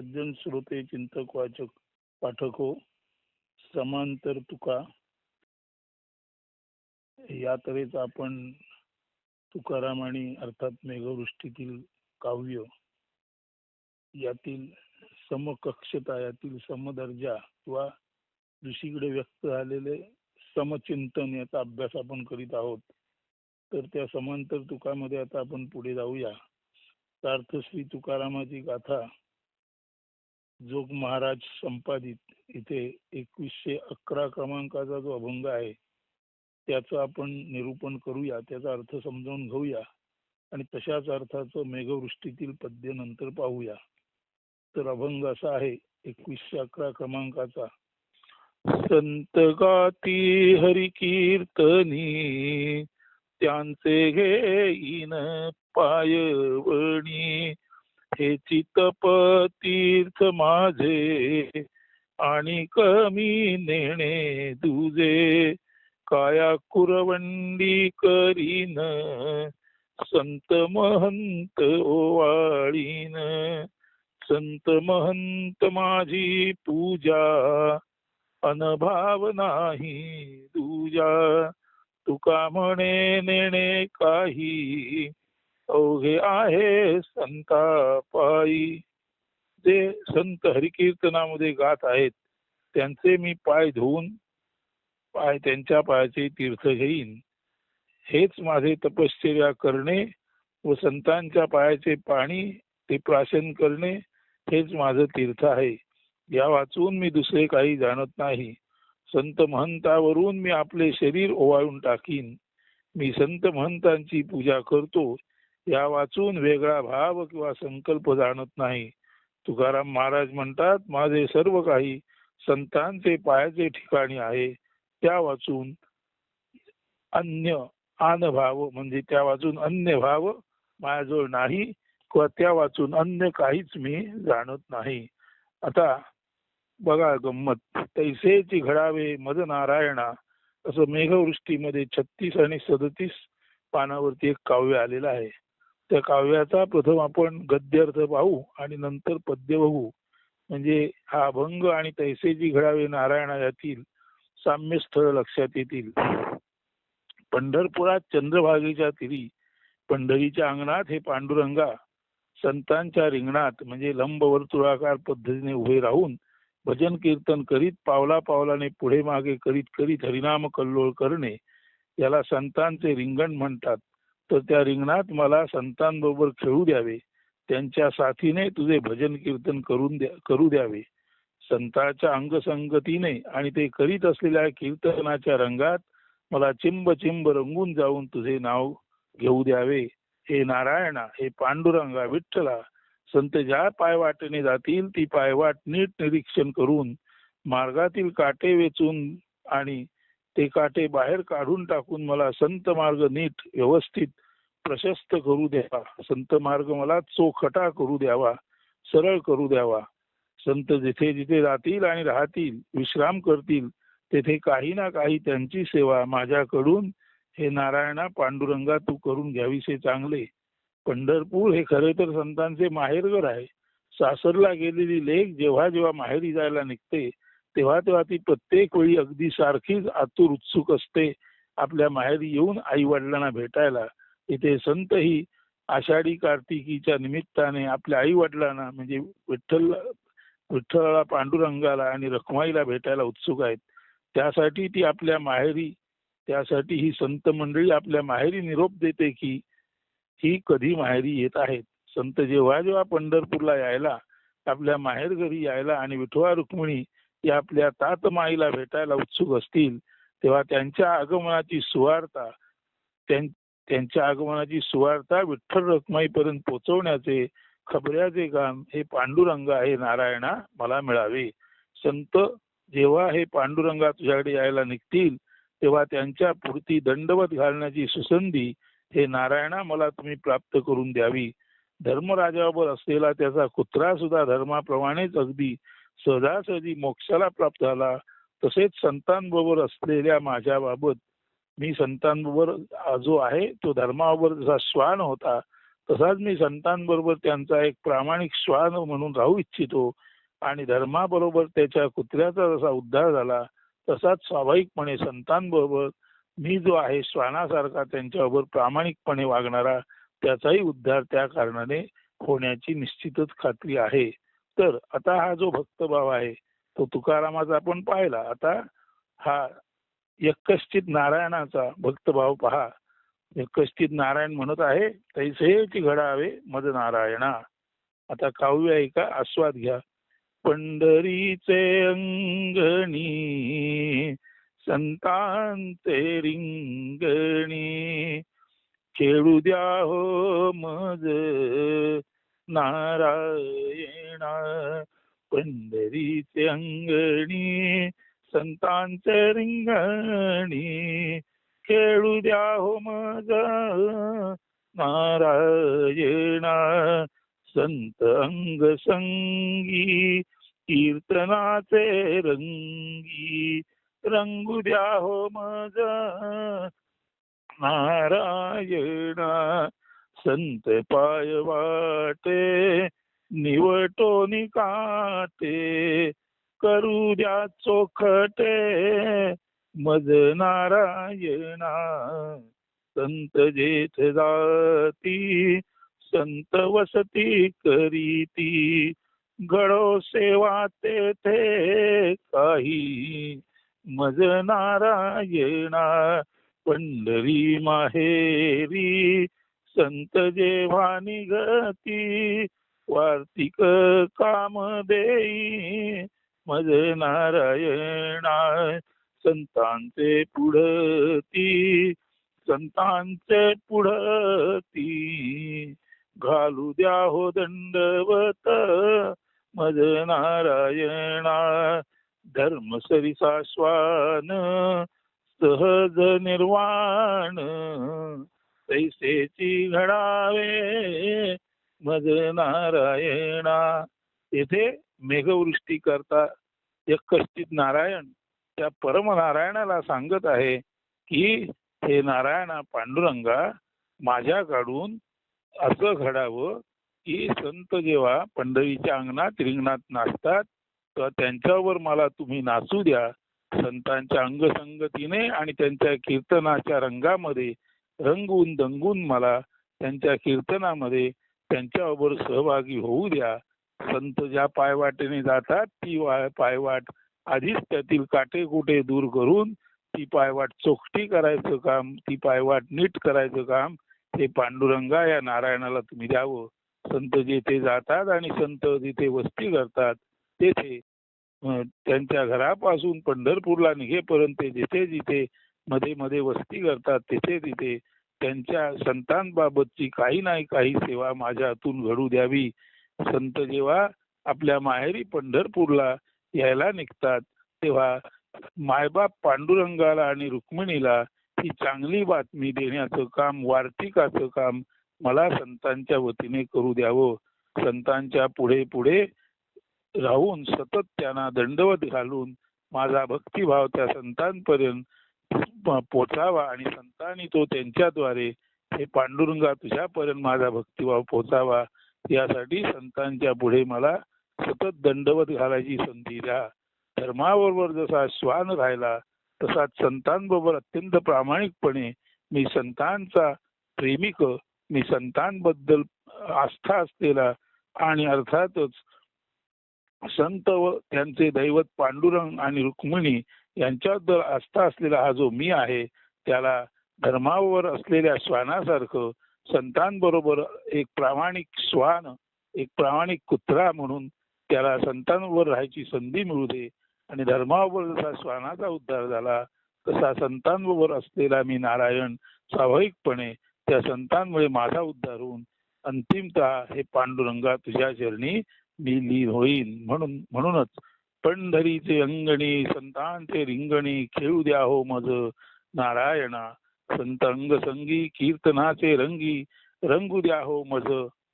सज्जन श्रोते चिंतक वाचक पाठको समांतर तुका. या तऱ्हेच आपण तुकाराम आणि अर्थात मेघवृष्टीतील काव्य यातील समकक्षता यातील समदर्जा किंवा दुसरीकडे व्यक्त झालेले समचिंतन याचा अभ्यास आपण करीत आहोत. तर त्या समांतर तुकामध्ये आता आपण पुढे जाऊया. सार्थ श्री तुकारामाची गाथा जोग महाराज संपादित इथे एकवीसशे अकरा क्रमांकाचा जो अभंग आहे त्याचं आपण निरूपण करूया त्याचा अर्थ समजावून घेऊया आणि तशाच अर्थाचं मेघवृष्टीतील पद्य नंतर पाहूया. तर अभंग असा आहे एकवीसशे अकरा क्रमांकाचा. संत गाती हरी कीर्तनी त्यांचे घेईन पायवणी हे चितप तीर्थ माझे आणि कमी नेणे तुझे. काया कुरवंडी करीन संत महंत ओवाळीन. संत महंत माझी पूजा अनभाव नाही तुझ्या. तुका म्हणे नेणे काही अवघे आहे संतापाई. जे संत हरिकीर्तनामध्ये गात आहेत त्यांचे मी पाय धुवून पाय त्यांच्या पायाचे तीर्थ घेईन. हेच माझे तपश्चर्या करणे व संतांच्या पायाचे पाणी ते प्राशन करणे हेच माझं तीर्थ आहे. या वाचून मी दुसरे काही जाणत नाही. संत महंतावरून मी आपले शरीर ओवाळून टाकीन. मी संत महंतांची पूजा करतो. या वाचून वेगळा भाव किंवा संकल्प जाणत नाही. तुकाराम महाराज म्हणतात माझे सर्व काही संतांचे पायाचे ठिकाणी आहे. त्या वाचून अन्य आन भाव म्हणजे त्या वाचून अन्य भाव माझ्याजवळ नाही किंवा त्या वाचून अन्य काहीच मी जाणत नाही. आता बघा गंमत. तैसेची घडावे मद नारायणा असं मेघवृष्टीमध्ये छत्तीस आणि सदतीस पानावरती एक काव्य आलेलं आहे. त्या काव्याचा प्रथम आपण गद्यार्थ पाहू आणि नंतर पद्य बघू. म्हणजे हा अभंग आणि तैसेची घडावे नारायणा यातील साम्य स्थळ लक्षात येतील. पंढरपुरात चंद्रभागेच्या तिरी पंढरीच्या अंगणात हे पांडुरंगा संतांच्या रिंगणात म्हणजे लंबवर्तुळाकार पद्धतीने उभे राहून भजन कीर्तन करीत पावला पावलाने पुढे मागे करीत करीत हरिनाम कल्लोळ करणे याला संतांचे रिंगण म्हणतात. तर त्या रिंगणात मला संतांबरोबर खेळू द्यावे. त्यांच्या साथीने तुझे भजन कीर्तन करून द्या करू द्यावे. संताच्या अंगसंगतीने आणि ते करीत असलेल्या कीर्तनाच्या रंगात मला चिंब चिंब रंगून जाऊन तुझे नाव घेऊ द्यावे. हे नारायणा हे पांडुरंगा विठ्ठला संत ज्या पायवाटेने जातील ती पायवाट नीट निरीक्षण करून मार्गातील काटे वेचून आणि ते काटे बाहेर काढून टाकून मला संत मार्ग नीट व्यवस्थित प्रशस्त करू द्यावा. संत मार्ग मला चोखटा करू द्यावा सरळ करू द्यावा. संत जिथे जिथे जातील आणि राहतील विश्राम करतील तेथे काही ना काही त्यांची सेवा माझ्याकडून हे नारायणा पांडुरंगा तू करून घ्यावीसे चांगले. पंढरपूर हे खरे तर संतांचे माहेरघर आहे. सासरला गेलेली लेख जेव्हा जेव्हा माहेरी जायला निघते तेव्हा तेव्हा ती प्रत्येक वेळी अगदी सारखीच आतुर उत्सुक असते. आपल्या माहेरी येऊन आई वडिलांना भेटायला. इथे संतही आषाढी कार्तिकीच्या निमित्ताने आपल्या आई वडिलांना म्हणजे विठ्ठल विठ्ठलाला पांडुरंगाला आणि रखमाईला भेटायला उत्सुक आहेत. त्यासाठी ती आपल्या माहेरी त्यासाठी ही संत मंडळी आपल्या माहेरी निरोप देते की ही कधी माहेरी येत आहेत. संत जेव्हा जेव्हा पंढरपूरला यायला आपल्या माहेर घरी यायला आणि विठवा रुक्मिणी या आपल्या तातमाईला भेटायला उत्सुक असतील तेव्हा त्यांच्या आगमनाची सुवार्ता त्यांच्या आगमनाची सुवार्ता विठ्ठल रखमाईपर्यंत पोहोचवण्याचे खबऱ्याचे काम हे पांडुरंग आहे नारायणा मला मिळावे. संत जेव्हा हे पांडुरंगा तुझ्याकडे यायला निघतील तेव्हा त्यांच्या पुरती दंडवत घालण्याची सुसंधी हे नारायणा मला तुम्ही प्राप्त करून द्यावी. धर्मराजावर असलेला त्याचा कुत्रा सुद्धा धर्माप्रमाणेच अगदी सहजासहजी मोक्षाला प्राप्त झाला. तसेच संतांबरोबर असलेल्या माझ्या बाबत मी संतांबरोबर जो आहे तो धर्माबरोबर जसा श्वान होता तसाच मी संतांबरोबर त्यांचा एक प्रामाणिक श्वान म्हणून राहू इच्छितो. आणि धर्माबरोबर त्याच्या कुत्र्याचा जसा उद्धार झाला तसाच स्वाभाविकपणे संतांबरोबर मी जो आहे श्वानासारखा त्यांच्याबरोबर प्रामाणिकपणे वागणारा त्याचाही उद्धार त्या कारणाने होण्याची निश्चितच खात्री आहे. तर आता हा जो भक्तभाव आहे तो तुकारामाचा आपण पाहिला. आता हा यक्कश्चित नारायणाचा भक्तभाव पहा. यक्कश्चित नारायण म्हणत आहे तैसेची घडावे मद नारायणा. आता काव्य आहे का आस्वाद घ्या. पंढरीचे अंगणी संतांचे रिंगणी खेळू द्या हो मज नारायणा पंढरीचे अंगणी संतांचे रिंगणी खेळू द्या हो माझा नारायणा संत अंग संगी कीर्तनाचे रंगी रंगू द्या हो माझा नारायणा. संत पाय वाटे निवटो निकाटे करू द्या चोखटे मज नारायणा. संत जेथ जाती संत वसती करीती घडो सेवा तेथे काही मज नारायणा. पंढरी माहेरी संत जेव्हा निघती वार्तिक काम देई. मज नारायणा संतांचे पुढती संतांचे पुढती. घालू द्या हो दंडवत मज नारायणा धर्म सरिसा श्वान सहज निर्वाण. तैसेची घडावे मग नारायणा येथे मेघवृष्टी करता यकश्चित नारायण त्या परमनारायणाला सांगत आहे की हे नारायणा पांडुरंगा माझ्याकडून असं घडावं की संत जेव्हा पंढरीच्या अंगणात रिंगणात नाचतात तर त्यांच्यावर मला तुम्ही नाचू द्या. संतांच्या अंगसंगतीने आणि त्यांच्या कीर्तनाच्या रंगामध्ये रंगून दंगून मला त्यांच्या कीर्तनामध्ये त्यांच्याबरोबर सहभागी होऊ द्या. संत ज्या पायवाटेने जातात ती पायवाट आधीच त्यातील काटेकुटे दूर करून ती पायवाट चोखटी करायचं काम ती पायवाट नीट करायचं काम हे पांडुरंगा या नारायणाला तुम्ही द्यावं. संत जेथे जातात आणि संत जिथे वस्ती करतात तेथे त्यांच्या घरापासून पंढरपूरला निघेपर्यंत जिथे जिथे मध्ये मध्ये वस्ती करतात तिथे तिथे. त्यांच्या संतांबाबतची काही नाही काही सेवा माझ्या हातून घडू द्यावी. संत जेव्हा आपल्या माहेरी पंढरपूरला यायला निघतात तेव्हा मायबाप पांडुरंगाला आणि रुक्मिणीला ही चांगली बातमी देण्याचं काम वार्तिकाचं काम मला संतांच्या वतीने करू द्यावं. संतांच्या पुढे पुढे राहून सतत त्यांना दंडवत घालून माझा भक्तिभाव त्या संतांपर्यंत पोचावा आणि संतांनी तो त्यांच्याद्वारे हे पांडुरंगा तुझ्यापर्यंत माझा भक्तिभाव पोचावा यासाठी संतांच्या पुढे मला सतत दंडवत घालायची संधी द्या. धर्माबरोबर जसा श्वान राहिला तसाच संतांबरोबर अत्यंत प्रामाणिकपणे मी संतांचा प्रेमिक मी संतांबद्दल आस्था असलेला आणि अर्थातच संत व त्यांचे दैवत पांडुरंग आणि रुक्मिणी यांच्याबद्दल आस्था असलेला हा जो मी आहे त्याला धर्मावर असलेल्या श्वानासारखं संतांबरोबर एक प्रामाणिक श्वान एक प्रामाणिक कुत्रा म्हणून त्याला संतांवर राहायची संधी मिळू दे आणि धर्मावर जसा श्वानाचा उद्धार झाला तसा संतांवर असलेला मी नारायण स्वाभाविकपणे त्या संतांमुळे माझा उद्धार होऊन अंतिमतः हे पांडुरंगा तुझ्या चरणी मी लीन होईन म्हणून म्हणूनच पंढरीचे अंगणी संतांचे रिंगणी खेळू द्या हो मज. नारायणा संत अंगसंगी कीर्तनाचे रंगी रंगू द्या हो मज.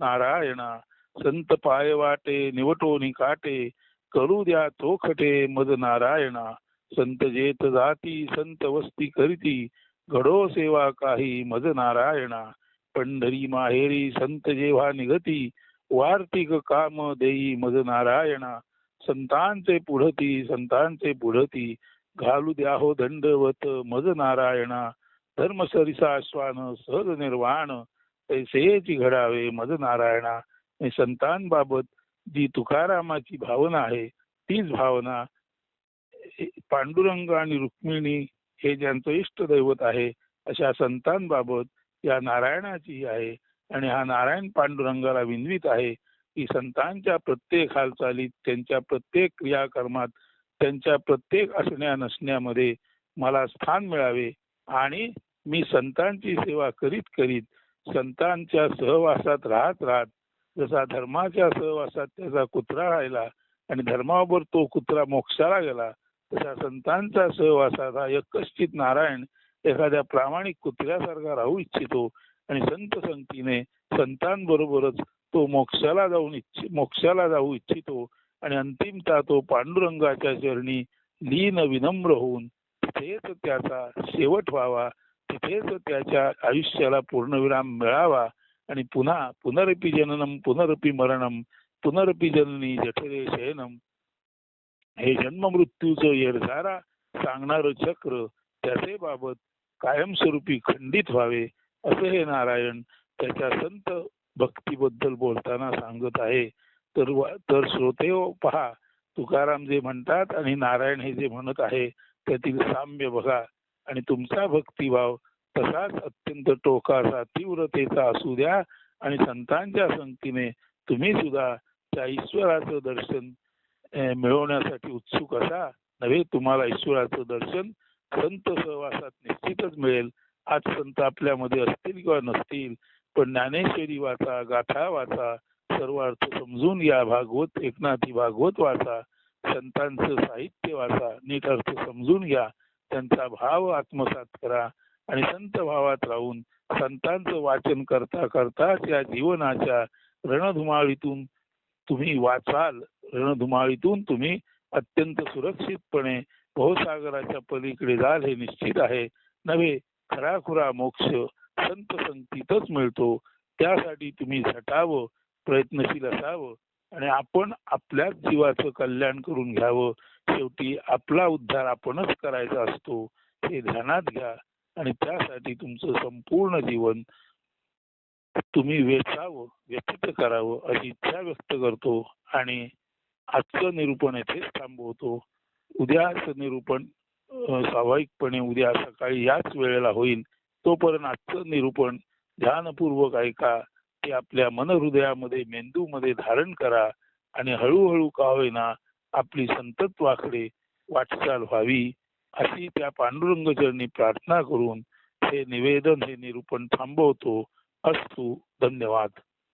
नारायणा संत पाय वाटे निवटो काटे करू द्या चोखटे मज नारायणा. संत जेत जाती संत वस्ती करीती घडो सेवा काही मज नारायणा. पंढरी माहेरी संत जेव्हा निघती वार्तिक काम देई मज नारायणा. संतांचे पुढती संतांचे पुढती घालू द्या हो दंडवत मज नारायणा धर्म सरिसा श्वान सहज निर्वाण तैसेची घडावे मज नारायणा. संतांबाबत जी तुकारामाची भावना आहे तीच भावना पांडुरंग आणि रुक्मिणी हे ज्यांचं इष्ट दैवत आहे अशा संतांबाबत या नारायणाची आहे. आणि हा नारायण पांडुरंगाला विनवीत आहे. की संतांच्या प्रत्येक हालचालीत त्यांच्या प्रत्येक क्रियाकर्मात त्यांच्या प्रत्येक असण्या नसण्यामध्ये मला स्थान मिळावे आणि मी संतांची सेवा करीत करीत संतांच्या सहवासात राहत राहत जसा धर्माच्या सहवासात त्याचा कुत्रा राहिला आणि धर्मावर तो कुत्रा मोक्षाला गेला तसा संतांचा सहवासात हा यकश्चित नारायण एखाद्या प्रामाणिक कुत्र्यासारखा राहू इच्छितो आणि संत संगतीने संतांबरोबरच तो मोक्षाला जाऊन इच्छ मोक्षाला जाऊ इच्छितो आणि अंतिमता तो पांडुरंगाच्या चरणी लीन विनम्र होऊन तिथेच त्याचा शेवट व्हावा तिथेच त्याच्या आयुष्याला पूर्णविराम मिळावा आणि पुन्हा पुनरपी जननम पुनरपी मरणम पुनरपी जननी जठरे शयनम. हे जन्म मृत्यूचं येरझारा सांगणार चक्र त्याचे बाबत कायमस्वरूपी खंडित व्हावे असे हे नारायण त्याच्या संत भक्तीबद्दल बोलताना सांगत आहे. तर तर श्रोते हो, पहा. तुकाराम जे म्हणतात आणि नारायण हे जे म्हणत आहे त्यातील साम्य बघा. आणि तुमचा भक्तिभाव तसाच अत्यंत टोकाचा तीव्रतेचा असू द्या. आणि संतांच्या संगतीने तुम्ही सुद्धा त्या ईश्वराचं दर्शन मिळवण्यासाठी उत्सुक असा. नव्हे तुम्हाला ईश्वराचं दर्शन संत सहवासात निश्चितच मिळेल. आज संत आपल्यामध्ये असतील किंवा नसतील पण ज्ञानेश्वरी वाचा गाथा वाचा सर्व अर्थ समजून घ्या भागवत एकनाथी भागवत वाचा संतांचं साहित्य वाचा नीट अर्थ समजून घ्या त्यांचा भाव आत्मसात करा आणि संत भावात राहून संतांचं वाचन करता करताच या जीवनाच्या रणधुमाळीतून तुम्ही वाचाल. रणधुमाळीतून तुम्ही अत्यंत सुरक्षितपणे भवसागराच्या पलीकडे जाल हे निश्चित आहे. नव्हे खराखुरा मोक्ष संत संगतीतच मिळतो. त्यासाठी तुम्ही झटावं प्रयत्नशील असावं आणि आपण आपल्याच जीवाचं कल्याण करून घ्यावं. शेवटी आपला उद्धार आपणच करायचा असतो. हे ध्यानात घ्या आणि त्यासाठी तुमचं संपूर्ण जीवन तुम्ही वेचावं व्यतीत करावं अशी इच्छा व्यक्त करतो आणि आजचं निरूपण येथेच थांबवतो. उद्याचं निरूपण स्वाभाविकपणे उद्या सकाळी याच वेळेला होईल. तोपर्यंत आजचं निरूपण ध्यानपूर्वक ऐका ते आपल्या मनहृदयामध्ये मेंदूमध्ये धारण करा आणि हळूहळू का होईना आपली संतत्वाकडे वाटचाल व्हावी अशी त्या पांडुरंगचरणी प्रार्थना करून हे निवेदन हे निरूपण थांबवतो. अस्तु धन्यवाद.